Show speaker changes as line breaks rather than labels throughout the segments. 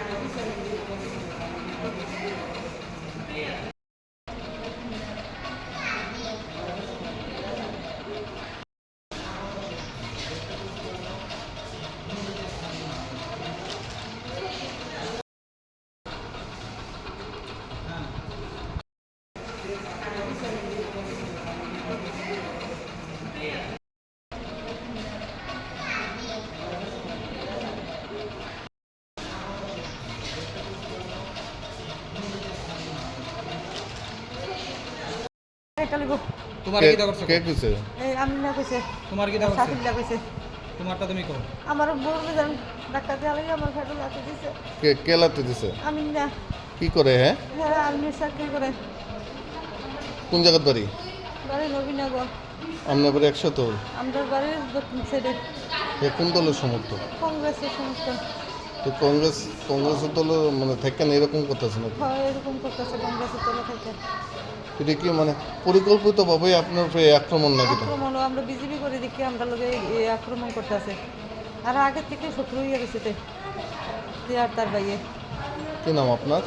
এটা লিখো
তোমার
কে
কিটা করছ
কে কইছে?
এই আমি না কইছে।
তোমার কিটা করছ
সাথীলা কইছে।
তোমারটা তুমি করো
আমার বউ বেজান ডাক্তার দিয়ে আলাই আমার ফেটে লাতে দিছে।
কে কে লাতে দিছে?
আমি না
কি করে হ্যাঁ?
হ্যাঁ আর্মি চাকরি করে?
কোন জায়গার বাড়ি?
বাড়ি নবীনগর।
আপনার বাড়ি একশো তো
আমাদের বাড়ির দক্ষিণ সাইডে
এ। কোন দলের সমর্থক?
কংগ্রেসের সমস্ত
তো কংগ্রেস কংগ্রেসের দল মানে থাকেন এরকম করতেছে নাকি?
হয় এরকম করতেছে কংগ্রেসের তলে থেকে।
এটা কি মানে পরিকল্পিতভাবে আপনার উপরে আক্রমণ নাকি?
আক্রমণ আমরা বিজেপি করে দেখি আমরা এই আক্রমণ করতেছে আর আগের থেকে শত্রু হয়ে গেছে তে আর তার বাইয়ে
কি নাম আপনার?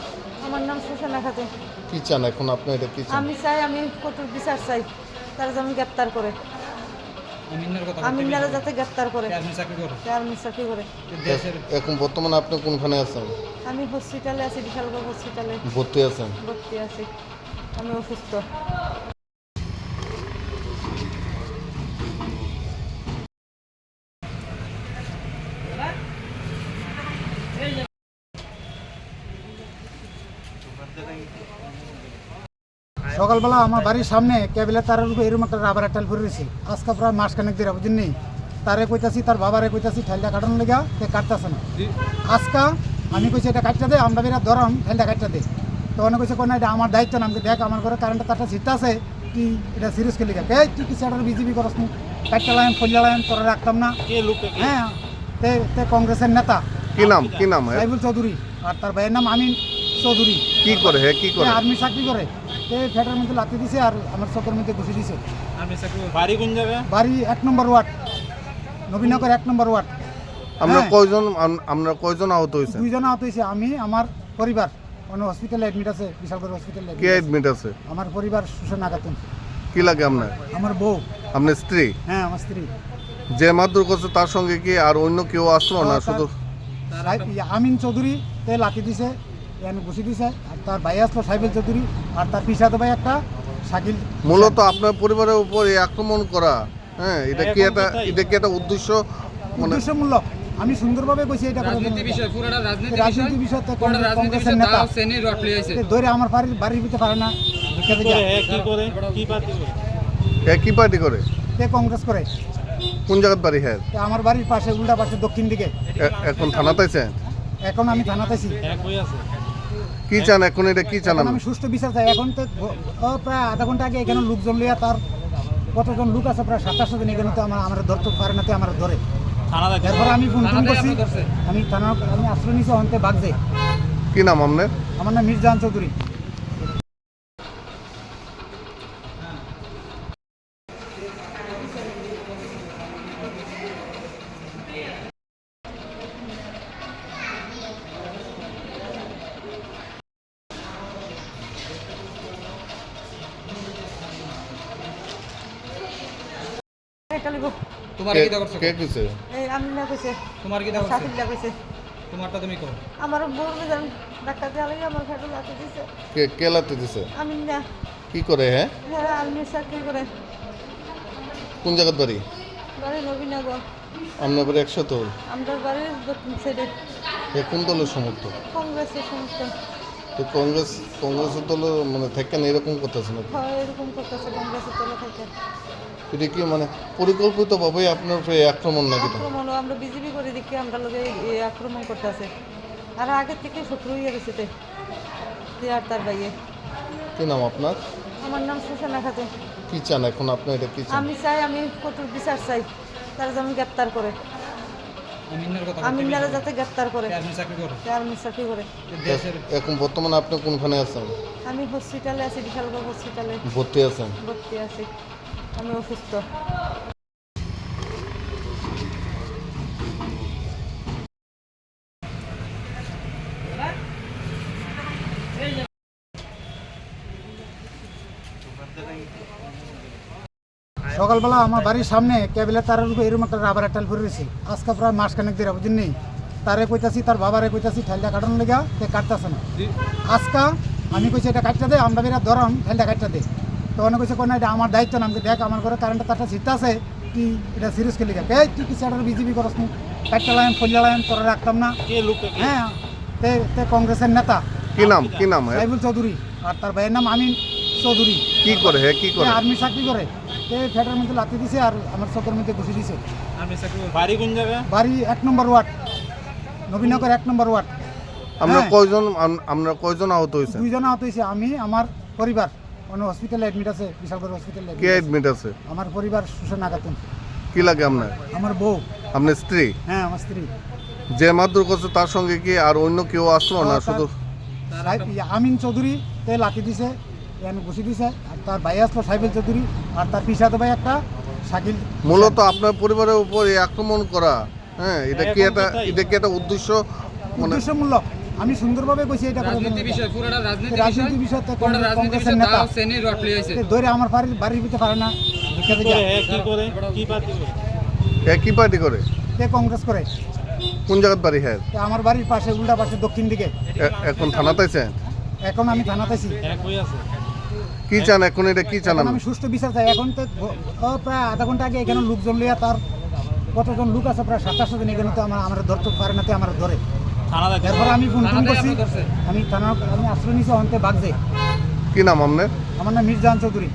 আমার নাম সুষানা খাতুন।
কি চান এখন আপনি? এটা কি চান?
আমি চাই আমি কঠোর বিচার চাই। তারা যেন গ্রেপ্তার করে।
আমিনের
যাতে গ্রেপ্তার করে।
আর্মি চাকরি করো?
এখন বর্তমানে আপনি কোনখানে আছেন?
আমি হসপিটালে আছি বিশালগড় হসপিটালে।
ভর্তি আছেন?
ভর্তি আছি। আমি অসুস্থ।
সকালবেলা আমার বাড়ির সামনে কেবিলের তারের উপরে এরকম একটা রাবার টাইল পরে রয়েছে। আজকে প্রায় মাস খানেক দিয়ে বুঝুন? নি তারে কইতাছি তার বাবারে কইতাছি ঠাইলটা কাটানোর লেগা সে কাটতেছে না। আজকা আমি কইছি এটা কাটতে দে আমরা বেরা ধরম ঠাইলটা কাটতে দে। তো অনেক কইছে কোন এটা আমার দায়িত্ব না। আমাকে দেখ আমার ঘরে কারেন্টের তারটা ছিটতে আছে তুই এটা সিরিয়াস খেলি গা। এই তুই কি সেটার বিজেপি করস নি? কাটতে লাইন ফলিয়া লাইন তোরা রাখতাম না। হ্যাঁ তে তে কংগ্রেসের নেতা।
কি নাম কি নাম হ্যাঁ?
সাইবুল চৌধুরী। আর তার ভাইয়ের নাম আমিন চৌধুরী।
কি করে হ্যাঁ কি করে?
আর্মি চাকরি করে। সে ফ্যাটের মধ্যে লাতি দিছে আর আমার চোখের মধ্যে ঘুষি দিছে।
বাড়ি কোন জায়গা
বাড়ি এক নম্বর ওয়ার্ড নবীনগর এক নম্বর ওয়ার্ড।
আমরা
হ্যাঁ।
কয়জন আম- আমরা কয়জন আহত হয়েছেন
দুইজন আহত হয়েছে আমি আমার পরিবার। অন্য হসপিটালে অ্যাডমিট আছে বিশালগড় হসপিটালে
কে অ্যাডমিট আছে?
আমার পরিবার সুষনা খাতুন
কি লাগে আপনার?
আমার বউ।
আপনার স্ত্রী?
হ্যাঁ আমার স্ত্রী।
যে মারধর করছে তার সঙ্গে কি আর অন্য কেউ আসলো না? শুধু
আমিন চৌধুরী তে লাঠি দিছে। এখানে ঘুষি দিছে আর তার ভাই আসলো সাইবেল চৌধুরী আর তার পিসাতো ভাই একটা শাকিল।
মূলত আপনার পরিবারের উপর এই আক্রমণ করা হ্যাঁ এটা কি একটা
কোথায়?
এটা কি একটা উদ্দেশ্য? মানে
উদ্দেশ্যমূলক। আমি সুন্দরভাবে কইছি এটা
রাজনীতি বিষয় পুরোটা রাজনীতি
রাজনীতি
বিষয়
বিষয় তো কংগ্রেসের নেতা।
শ্রেণি রট
ধরে আমার বাড়ির বাড়ির ভিতরে পারে না। ঢুকে
কি করে কি করে? কি পার্টি করে?
এ কি পার্টি করে?
তে কংগ্রেস করে।
কোন জায়গার বাড়ি হ্যাঁ?
আমার বাড়ির পাশে উল্টা পাশে দক্ষিণ দিকে।
এখন থানাতে আছেন
এখন আমি থানাতেছি
এক হয়ে আছে।
কি চান এখন এটা কি চান
আমি সুষ্ঠু বিচার চাই। এখন তো প্রায় আধা ঘণ্টা আগে এখানে লোকজন লিয়া তার কতজন লোক আছে প্রায় সাতাশশো জন এখানে তো আমার আমার ধরতে পারে না তো আমার ধরে।
থানা
এরপর আমি ফোন ফোন করছি। আমি থানা আমি আশ্রয় নিছি অন্তে বাগজে।
কি নাম আপনার?
আমার নাম মির্জাহান চৌধুরী।
এটা লিখো
তোমার
কে-
কিটা করছ
কে কইছে?
এই আমি না কইছে।
তোমার কিটা করছ?
সাথীলা কইছে।
তোমারটা তুমি করো
আমার বউ বেজান ডাক্তার দিয়ে আলাই আমার ফেটে লাতে দিছে।
কে কে লাতে দিছে?
আমি না
কি করে হ্যাঁ?
হ্যাঁ আর্মি চাকরি করে?
কোন জায়গার বাড়ি?
বাড়ি নবীনগর।
আপনার বাড়ি একশো তো
আমাদের বাড়ির দক্ষিণ সাইডে
এ। কোন দলের সমর্থক?
কংগ্রেসের সমস্ত
তো কংগ্রেস কংগ্রেসের দল মানে থাকেন এরকম করতেছে নাকি?
হয় এরকম করতেছে কংগ্রেসের তলে থেকে।
এটা কি মানে পরিকল্পিতভাবে আপনার উপরে আক্রমণ নাকি?
আক্রমণ আমরা বিজেপি করে দেখি আমরা লোকে আক্রমণ করতেছে আর আগের থেকে শত্রু হয়ে গেছে তে আর তার বাইয়ে
কি নাম আপনার?
আমার নাম সুষানা খাতুন।
কি চান এখন আপনি? এটা কি চান?
আমি চাই আমি কঠোর বিচার চাই। তারা যেন গ্রেপ্তার করে।
আমিনের
যাতে গ্রেপ্তার করে।
আর্মি চাকরি করো?
এখন বর্তমানে আপনি কোনখানে আছেন?
আমি হসপিটালে আছি বিশালগড় হসপিটালে
ভর্তি আছেন?
ভর্তি আছি। আমি অসুস্থ।
সকালবেলা আমার বাড়ির সামনে কেবিলের তারের উপরে এরকম একটা রাবার টাল পরে রয়েছে। আজকে প্রায় মাস খানেক দিয়ে বুঝুন নেই তারে কইতাছি তার বাবারে কইতাছি ঠাইলটা কাটানোর লেগা তে কাটতেছে না।
জি।
আজকা আমি কইছি এটা কাটতে দে আমরা বেরা ধরাম ঠাইলটা কাটতে দে। তো অনেক কইছে কোন এটা আমার দায়িত্ব না। দেখ আমার ঘরে কারেন্টের তারটা ছিটতে আছে তুই এটা সিরিয়াস খেলি গা। এই তুই কি সেটার বিজেপি করস নি। কাটতে লাগাম ফলি লাগাম তোরা রাখতাম না।
কে কে
হ্যাঁ তে তে কংগ্রেসের নেতা।
কি নাম কি নাম? হ্যাঁ
সাইবুল চৌধুরী। আর তার ভাইয়ের নাম আমিন চৌধুরী।
কি করে হ্যাঁ কি করে?
আর্মি চাকরি করে। সে ফ্যাটের মধ্যে লাথি দিছে আর আমার চোখের মধ্যে ঘুষি দিছে।
আমি
বাড়ি কোন জায়গায়
বাড়ি এক নম্বর ওয়ার্ড। নবীনগর এক নম্বর ওয়ার্ড।
আমরা
হ্যাঁ।
কয়জন আম- আমরা কয়জন আহত হয়েছে
দুইজন আহত হয়েছে। আমি আমার পরিবার। অন্য হসপিটালে অ্যাডমিট আছে বিশালগড় হসপিটালে
কে অ্যাডমিট আছে?
আমার পরিবার সুষেনা খাতুন
কি লাগে আপনার?
আমার বউ।
আপনার স্ত্রী?
হ্যাঁ আমার স্ত্রী।
যে মারধর করছে তার সঙ্গে কি আর অন্য কেউ আসলো না? শুধু
আমিন চৌধুরী তে লাঠি দিছে এখানে ঘুষি দিছে। তার ভাই আসলো সাইবেল চৌধুরী আর তার পিসাতে ভাই একটা শাকিল।
মূলত আপনার পরিবারের উপর এই আক্রমণ করা হ্যাঁ এটা কি একটা
কোথায়?
এটা কি একটা উদ্দেশ্য? মানে
উদ্দেশ্যমূলক। আমি সুন্দরভাবে কইছি এটা করে
রাজনীতি বিষয় পুরোটা রাজনীতি
রাজনীতি
বিষয়
তো
পুরোটা
নেতা।
শ্রেণি
ধরে আমার বাড়ির বাড়ির ভিতরে পারে না।
কি
যায়
করে হ্যাঁ কি করে কি পার্টি করে?
একই পার্টি করে?
কে কংগ্রেস করে।
কোন জায়গার বাড়ি হ্যাঁ?
তে আমার বাড়ির পাশে উল্টা পাশে দক্ষিণ দিকে।
এখন থানাতে চান
এখন আমি থানাতেছি
এক হয়ে আছে।
কি চান এখন এটা কি চান
আমি সুষ্ঠু বিচার চাই। এখন তো প্রায় আধা ঘণ্টা আগে এখানে লোকজন লিয়া তার কতজন লোক আছে প্রায় সাতাশশো জন এখানে তো আমার আমার ধরতে পারে না তো আমার ধরে। আমি ফোন ফোন করছি। আমি থানা আমি আশ্রয় নিছি অন্তে বাগজে।
কি নাম আপনার?
আমার নাম মির্জান চৌধুরী।